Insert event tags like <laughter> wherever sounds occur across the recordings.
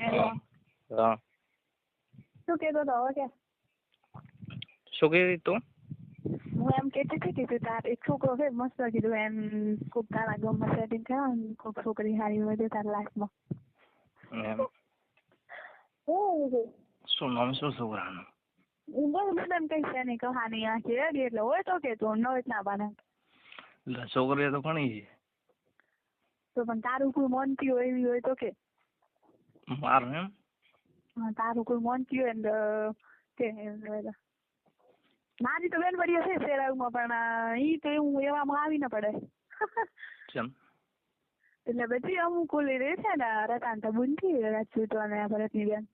હા. શું કહેતો તો હવે કે? શું કીધી તું? હું એમ કહેતી હતી કે તું તાર એક છોકરો છે મસ્ત કીધું એમ ખૂબ તારા ગામમાં સેટિંગ થયા કોક છોકરી સારી હોય તો તારા લાઈફમાં એમ. શું નામ શું છોકરાનું? હું બસ કઈ છે નહીં કહાની આખી રેડી એટલે હોય તો કે તું ન એટલે છોકરીઓ તો ઘણી છે. તો પણ તારું કોઈ મનતી હોય એવી હોય તો કે. મારું એમ તારું કોઈ એમ હોય તો. મારી તો બેન બળી છે શેરાવમાં પણ ઈ તો એવું એવામાં આવી ન પડે ચમ એટલે બધી અમુક ઓલી રે છે ને રતાન તો બુનથી રાજપૂતો અને ભરતની બેન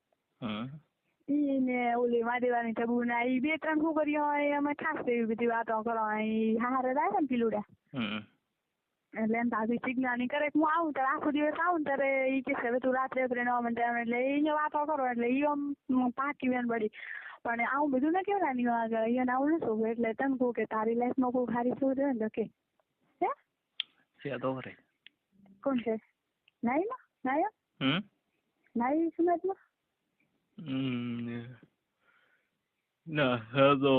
ઈ ને ઓલી માદેવાની ટબુ ના ઈ બે ત્રણ છોકરીઓ હોય અમે ખાસ એવી બધી વાતો કરો ઈ હારે થાય ને પીલુડા એટલે એમ ભાભી સિગ્નાની કરે હું આવું ત્યારે આખો દિવસ આવું ને ત્યારે ઈ કે હવે તું રાત્રે પ્રેરણા એમ એટલે એને વાતો કરો એટલે ઈ આમ પાકી બેન બળી. પણ આવું બધું ના નહીં આગળ અહીંયા આવું નતું એટલે તમે કહું કે તારી લાઈફમાં કોઈ સારી શું હોય ને તો કે. હે? છે તો ખરી કોણ છે? નાઈમાં નાયા હમ? નાઈ સમાજમાં? હેલો ના હે તો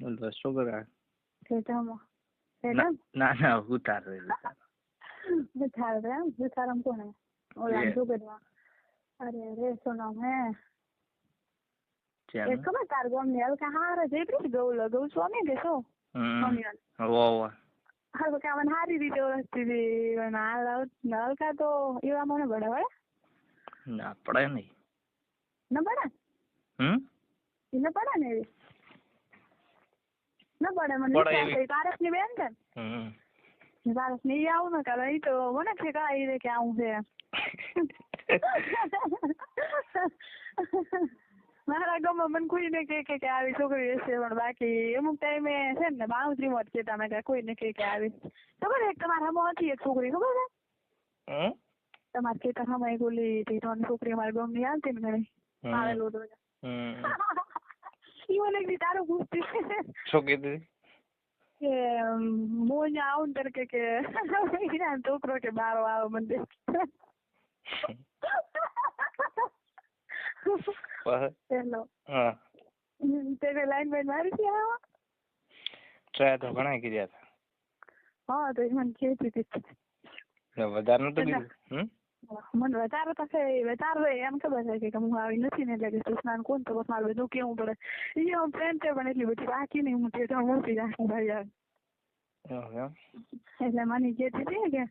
એટલે ના ખેતમ ના ના ઉતાર વિચાર એમ? વિચારમ કોને ઓલા એ. કરવા અરે રે સોનમ હે. ચમ એ ખબર તાર ગામની હલકા હારે જેટલી ગૌ ગૌ સ્વામી કે શું હમ હવે કે મને સારી રીતે ઓળખતી હતી પણ હલ- હલકા તો એવા મને બડા હવે ના પડે નહીં. ન પડે હમ? એ ન પડે ને એવી? ન પડે મને પડે. તારસની બેન છે હમ ને આવું ને કરે ઈ તો મને છે કે આ રે કે આવું છે મારા ગામમાં મને કોઈને કહે કે કે આવી છોકરી હશે પણ બાકી અમુક ટાઈમે છે ને બાઉન્ડ્રીમાં જ કહેતા મેં કે કોઈને કહે કે આવી ખબર એક તમારા હામો હતી એક છોકરી ખબર છે તમારે ખેતર સામે એક ઓલી ત્રણ છોકરી અમારા ગામની આવતી ને ઘણી હમ. આવેલું હતું હમ ઈ મને કીધી તારું પૂછતી શું કીધું? કે અહીંયા આવું ને ત્યારે કે કે ઈના છોકરો કે બારો આવે મને દેખ. હા. તેને લાઈન બેન મારી હતી આવા ટ્રાય તો ઘણા કર્યા હતા. હા તો એ મને કહેતી હતી. વધારે નતું કીધું. હમ? મને વધારે તો છે વધારે એમ ખબર છે કે હું આવી નથી ને એટલે કે તું કોણ તો બસ મારે બધું કેવું પડે એ હું ફ્રેન્ડ છે પણ એટલી બધી બાકી નહીં હું તે તો મોટી રાખું ભાઈ? એટલે મને કહેતી હતી કે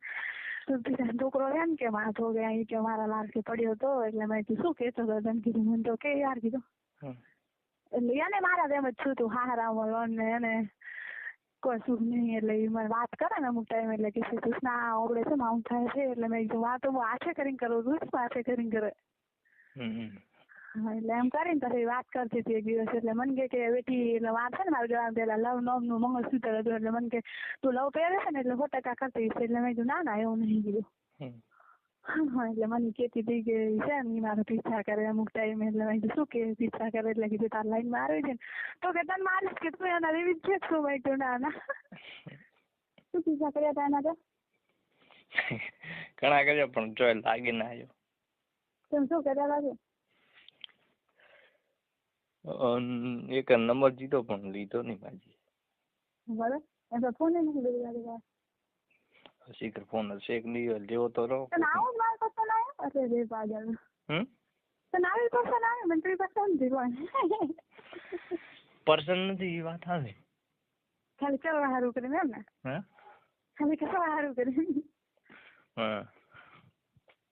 તું બીજા છોકરો એમ કે માથો કે અહીં કે મારા લાડકે પડ્યો તો એટલે મેં કીધું શું કહેતો હતો તને કીધું મને તો કે યાર કીધું એટલે એને મારા તેમ જ છું તું હારા ને એને કશું જ નહીં એટલે એ મને વાત કરે ને અમુક ટાઈમ એટલે કે છે કૃષ્ણા આવડે છે ને આવું થાય છે એટલે મેં કીધું વાત હું આછે કરીને કરું છું આછે કરીને કરે? એટલે એમ કરીને પછી વાત કરતી હતી એક દિવસ એટલે મને કે કે બેટી એટલે વાત છે ને મારું જવાનું પેલા લવ નોમનું મંગળસૂત્ર હતું એટલે મને કે તું લવ પહેરે છે ને એટલે સો ટકા કરતી એટલે મેં કીધું ના ના એવું નહીં કીધું. હા, એટલે મને કહેતી હતી કે છે ને મારો પીછા કરે અમુક ટાઈમ એટલે મેં કીધું શું કે પીછા કરે? એટલે કીધું તાર લાઈનમાં આવી છે ને. તો કે તને મારીશ કે તું એના એવી જ છે શું મેં કીધું ના ના. શું પીછા કર્યા તા એના તો? ઘણા કર્યા પણ જો લાગી ના આવ્યો. તમે શું કર્યા લાગે? એક નંબર જીતો પણ લીધો નહીં માજી. બરાબર. એમ તો ફોન નથી બધું આવું જ મારા પસંદ આવ્યો? એટલે રે હમ? તને આવી પસંદ આવે મને તારી પસંદ પર્સન નથી એ વાત આવે ખાલી કરવા સારું કરીને એમ ને? હે? ખાલી કરવા સારું કરીને. હા.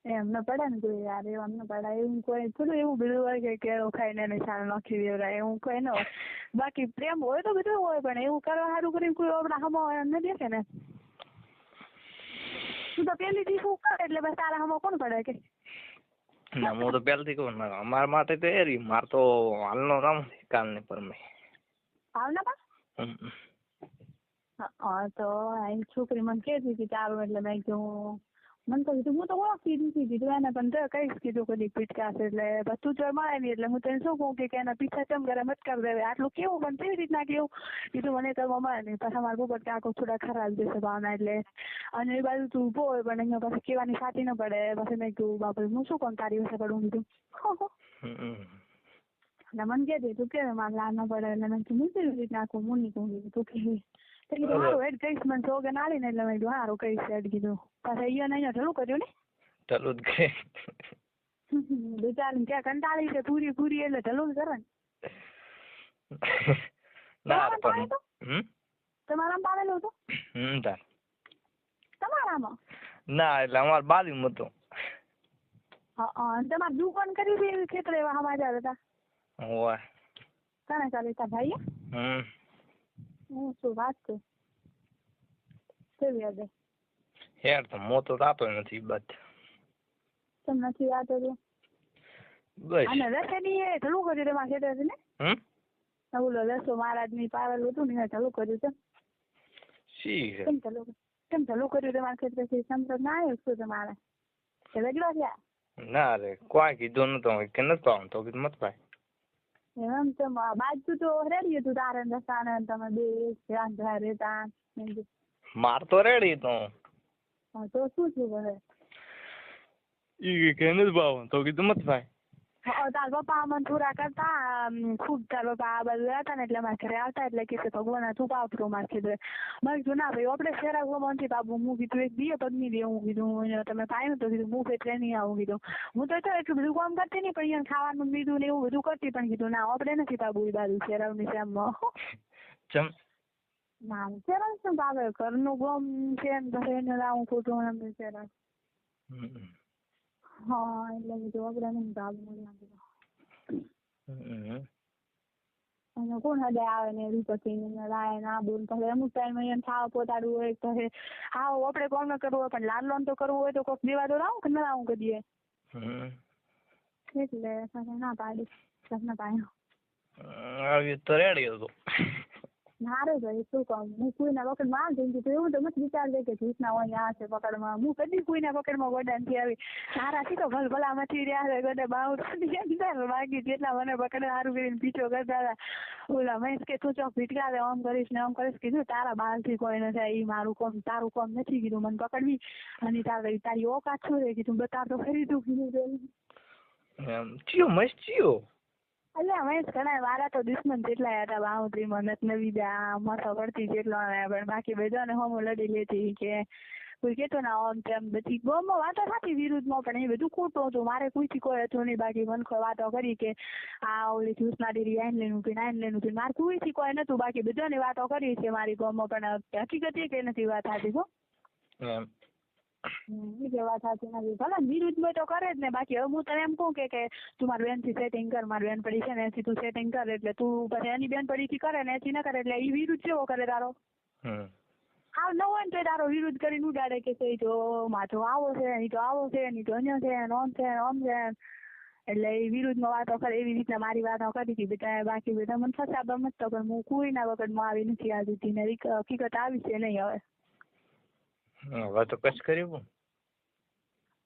એમને પડે ને કોઈ યાર એવું ન પડે એવું કોઈ થોડું એવું બીજું હોય કે કેળો ખાઈને એને છાલ નાખી દેવડાય એવું કોઈ ન હોય. બાકી પ્રેમ હોય તો બધું હોય પણ એવું કરવા સારું કરીને કોઈ આપણા હમો એમ ન દેખે ને. તું પેલી થી શું કરે એટલે બસ તારા હમો કોણ પડે કે? ના હું તો પહેલથી કહું અમાર માટે તો એ રહ્યું. મારે તો હાલનો છે કાલની પરમે. ભાવના બા હમ. હા તો અહીં છોકરી મને કહેતી હતી ચાલો એટલે મેં કીધું મને કહ્યું તું હું તો ઓળખતી જ નથી કીધું એને પણ તો કઈશ કીધું કદી પીટકાશ એટલે તું તો મળે નહીં એટલે હું તને શું કહું કે એના પીછા ચમ કરે કર દેવે. આટલું કેવું પણ કેવી રીતના કેવું? કીધું મને કરવા મળે નહીં. પાછા મારા બપોર કાકો થોડા ખરાબ જશે ભાવના એટલે અને એ બાજુ તું ઊભો હોય પણ અહીંયા પાછી કહેવાની સાચી ન પડે. પછી મેં કીધું બાપુ હું શું કોણ તારી વિશે પડું કીધું. એટલે મને કહેતી તું કે મારે લાડ ન પડે. એટલે મેં કીધું કેવી રીતના આખું હું નહીં કહું તું કે. તો કીધું સારું હેડ કહીશ મને સો કે નાલી ને એટલે મેં કીધું સારું કહીશ હેડ કીધું. પાછા અહીંયા અહીંયા ઢળું કર્યું ને? ચાલુ જ કરે. <laughs> બિચારી ક્યાં કંટાળી છે પૂરી પૂરી એટલે જ કરે ને. <laughs> ના પણ હમ? તમારામાં પાડેલું હતું? હમ તાર તમારામાં? ના એટલે અમારે બાજુમાં હતો. હા હા અને તમારે દુકાન કરી હતી એવી ખેતરે એવા સમાચાર હતા? હોય કણે ચાલે તા ભાઈ હમ. હું શું વાત છે કેવી હતી યાર તો મોતો થતો નથી બટ તમ નથી યાદ હતી બસ અને રસેની એ ઢલું કર્યું તેમાં ખેતર છે ને હમ ઓલો રસો મહારાજની પાવેલ હતું ને ઢલું કર્યું છે શી છે કેમ ઢલું કેમ ઢલું કર્યું તમારા ખેતરથી સમજો ના આવ્યો શું તમારે કે વેગળો થયા ના રે કોઈ કીધું નતો કે નથી પાવું તો કીધું મત ભાઈ એમ તો બાજુ તો રેડી હતું તારે ને રસાને તમે બે રાંધવા રહેતા માર તો રેડી તો. તો શું થયું હવે? ઈ કે નથી પાવું તો કીધું મત ભાઈ. તાર પપ્પા મને થોડા કરતા ખૂબ તાર પપ્પા આ બાજુ રહેતા ને એટલે અમારા ઘરે આવતા એટલે કે ભગવાન તું પાપરો માર કીધું મેં કીધું ના ભાઈ આપણે શેરા ગોમાંથી બાબુ હું કીધું એક દીએ પગની દે. હું કીધું તમે પાયું તો કીધું હું એટલે નહીં આવું કીધું હું તો એટલું બધું કામ કરતી નહીં પણ અહીંયા ખાવાનું બીજું ને એવું બધું કરતી પણ કીધું ના આપણે નથી બાબુ એ બાજુ શેરાવની શ્યામમાં. ના શેરાવ શું બાબે ઘરનું ગમ છે ને ઘરે એને લાવું ખોટું એમ શેરાવ. હા એટલે કીધું આપણે ભાગ કીધું હમ. અને કોણ હદે આવે ને રૂપતિ ને રાય ના બોલ તો અમુક ટાઈમ એમ થાવ પોતાડું હોય તો હા આપણે કોણ કરવું હોય પણ લાલ લોન તો કરવું હોય તો કોક દેવા દો રાવું કે ના આવું કરીએ. એટલે ના પાડી સપના પાયો. આવી તો રેડી હતો. મારે ભાઈ શું કહું હું કોઈના પકડમાં આવી જઈને તો એવું તો મત વિચારજે કે જૂસના હોય આ છે પકડમાં. હું કદી કોઈના પકડમાં ગોડા નથી આવી. તારા થી તો ભલ ભલામાંથી રહ્યા છે, ગોડા બાવડી અંદર બાકી જેટલા મને પકડે સારું કરીને પીછો કરતા હતા. ઓલા મહેશ કે, તું ચોક ભીટકા દે આમ કરીશ ને આમ કરીશ. કીધું, તારા બાલથી કોઈ ન થાય એ મારું કોમ, તારું કોમ નથી કીધું મને પકડવી. અને તારે તારી ઓકાત શું રે કીધું, બતાવ તો ખરી તું. કીધું એમ, ચિયો મસ્ત ચિયો? અલ્યા, અમે ઘણા મારા તો દુશ્મન જેટલા હતા બાઉન્ડ્રીમાં મનત નવી દા માથા પડતી જેટલો પણ બાકી બધાને હોમો લડી લેતી કે કોઈ કેતો ના આમ તેમ બધી. બહુ વાતો થતી વિરુદ્ધમાં, પણ એ બધું ખોટું હતું. મારે કોઈથી કોઈ હતું નહીં, બાકી મનખો વાતો કરી કે આ ઓલી જ્યુસના ડેરી આઈન લેનું કે આઈન લેનું કે મારે કોઈથી કોઈ નતું, બાકી બધાની વાતો કરી છે મારી ગમો પણ હકીકત એ કે નથી વાત થતી હો. એમ. ઈ વાત સાચી નથી. ભલે વિરુદ્ધમાં તો કરે જ ને બાકી હવે હું તને એમ કહું કે કે તું મારી બેનથી સેટિંગ કર મારી બેન પડી છે ને એથી તું સેટિંગ કર એટલે તું પછી એની બેન પડી થી કરે ને એથી ન કરે એટલે એ વિરુદ્ધ કેવો કરે તારો. હા ન હોય ને તો તારો વિરુદ્ધ કરીને ઉડાડે કે છે તો માથો આવો છે ઈ તો આવો છે નહીં તો અહીંયા છે ને ઓમ છે ઓમ છે. એટલે એ વિરુદ્ધમાં વાતો કરે એવી રીતના મારી વાતો કરી હતી બેટા બાકી બધા મને ફસાબા મત તો પણ હું કોઈના વખતમાં આવી નથી આવી હતી ને હકીકત આવી છે નહીં હવે. હવે તો કશ કર્યું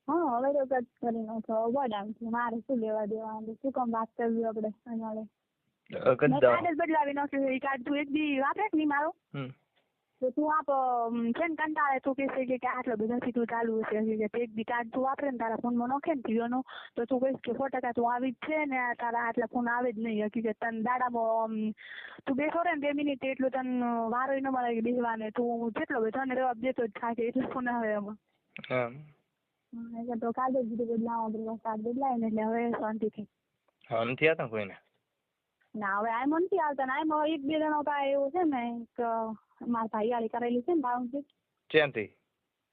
હા? હવે તો કટ કરી નાખો બદામ છે. મારે શું લેવા દેવા શું કામ વાત કરવી આપણે કાર્ડ જ બદલાવી નાખ્યું એ કાર્ડ તું એક દી વાપરે કે નહીં મારો? હમ. તો તું આપ છે ને કંટાળે તું કહેશે કે કે આટલા બધાથી તું ચાલુ હશે કે એક બી કાર્ડ તું વાપરે ને તારા ફોનમાં નોખે ને જીઓનો તો તું કહીશ કે સો ટકા તું આવી જ છે ને તારા આટલા ફોન આવે જ નહીં. હકીકત તને દાડામાં તું બેસો રે ને બે મિનિટ એટલું તને વારો ન મળે કે બેસવાને તું જેટલો બધો ને જવાબ દેતો જ થાય એટલો ફોન આવે એમાં એટલે તો કાલે જ કીધું બદલાવો પેલો કાર્ડ બદલાય ને એટલે હવે શાંતિ થઈ હવે નથી આવતા કોઈને? ના હવે આમ નથી આવતા ને આમ એક બે જણા કાંઈ એવું છે ને એક મારા ભાઈયાળી કરેલી છે ને બાઉન્ડ્રી ક્યાંથી?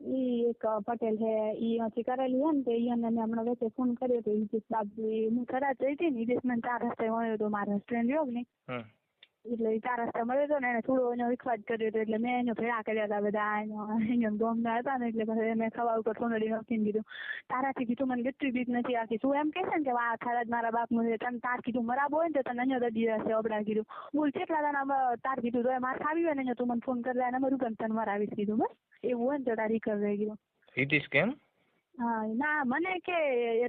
ઈ એક પટેલ છે ઈ અહીંથી કરેલી છે ને તે ઈ મેં હમણાં વચ્ચે ફોન કર્યો તો ઈ બાપુ હું જઈ હતી ને ઈ દિવસ મને ચાર રસ્તે મળ્યો તો મારા હસબન્ડ રહ્યો હમ. એટલે ચાર રસ્તા મળ્યો હતો ને એને થોડો એનો વિખવાદ કર્યો હતો એટલે મેં એને ભેળા કર્યા હતા બધા એનો અહીંયા ગોમના હતા ને એટલે પછી મેં ખવા ઉપર સોનડી નાખીને કીધું. તારાથી કીધું મને કેટલી બીક નથી આવતી તું એમ કહેશે ને કે આ ખરા જ મારા બાપનું છે. તને તાર કીધું મરાબો હોય ને તો તને અહીંયા દડી રહેશે અબડા કીધું. બોલ, કેટલા તારા તાર કીધું તો માર ખાવી હોય ને તું મને ફોન કરી દે અને મારું પણ તને મરાવીશ, કીધું. બસ. એવું હોય ને તો તારી કરી ગયું ઇઝ કેમ? હા ના મને કે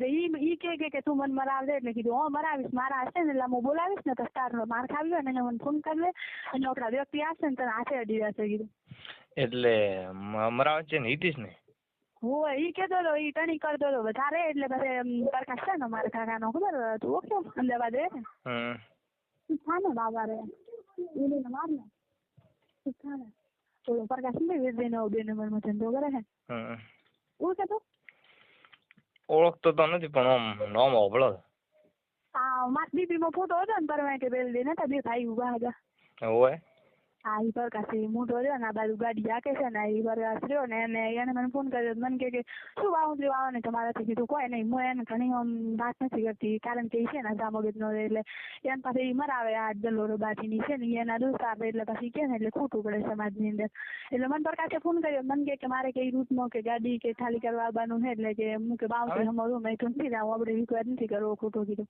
ઈ ઈ કે કે તું મને મરાવ દે એટલે કીધું હો મરાવીશ મારા હશે ને એટલે હું બોલાવીશ ને તો તાર માર ખાવી હોય ને એને મને ફોન કરી લે અને આપણા વ્યક્તિ આવશે ને તને હાથે અડી જશે કીધું. એટલે મ- છે ને હિતીશ ને? હોવે ઈ કેતો હતો ઈ ટણી કરતો હતો વધારે એટલે પછી પ્રકાશ છે ને મારા કાકાનો ખબર? તું ઓકે? અમદાવાદ રહે ને? થાને બાબા રે ઈને માર ને. થાને ઓલો પ્રકાશ ને વીર નો બે નંબરમાં ધંધો કરે છે હમ. ઓળખે તો ઓળખતો તો નથી પણ આમ નામ હોભળો આ મારમાં ફોટો હતો ને પરમે કે બેલ દે નતા બે ભાઈ ઊભા હતા હોય હા ઈ પ્રકાશ મોટો રહ્યો ને આ બાજુ ગાડી જાકે છે ને ઈ પ્રકાશ રહ્યો ને એને એને મને ફોન કર્યો મને કે કે શું વાવંત્રી ને? તમારાથી કીધું કોઈ નહીં હું એને ઘણી આમ વાત નથી કરતી કારણ કે એ છે ને મગજ નો એટલે એમ પાસે ઈ મરાવે આ દલોરો બાટીની છે ને એના દોસ્ત આપે એટલે પછી કે ને એટલે ખોટું પડે સમાજની અંદર. એટલે મને પ્રકાશે ફોન કર્યો મને કે કે મારે કઈ ઈ રૂટમાં કે ગાડી કે ખાલી કરવા આવવાનું છે એટલે કે હું કે બાવંત્રી અમારું મેં તો નથી જાઉં આપણે વિશ્વાસ નથી કરવો ખોટો કીધું.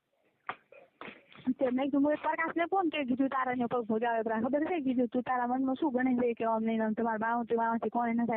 મેં કીધું, હું પ્રકાશને ફોન કે કીધું, તારા ને પગ ભગાવે ખબર છે? કીધું, તું તારા મનમાં શું ગણી દે કે આમ નહીં તમારા બાવથી બાવથી કોઈ નથી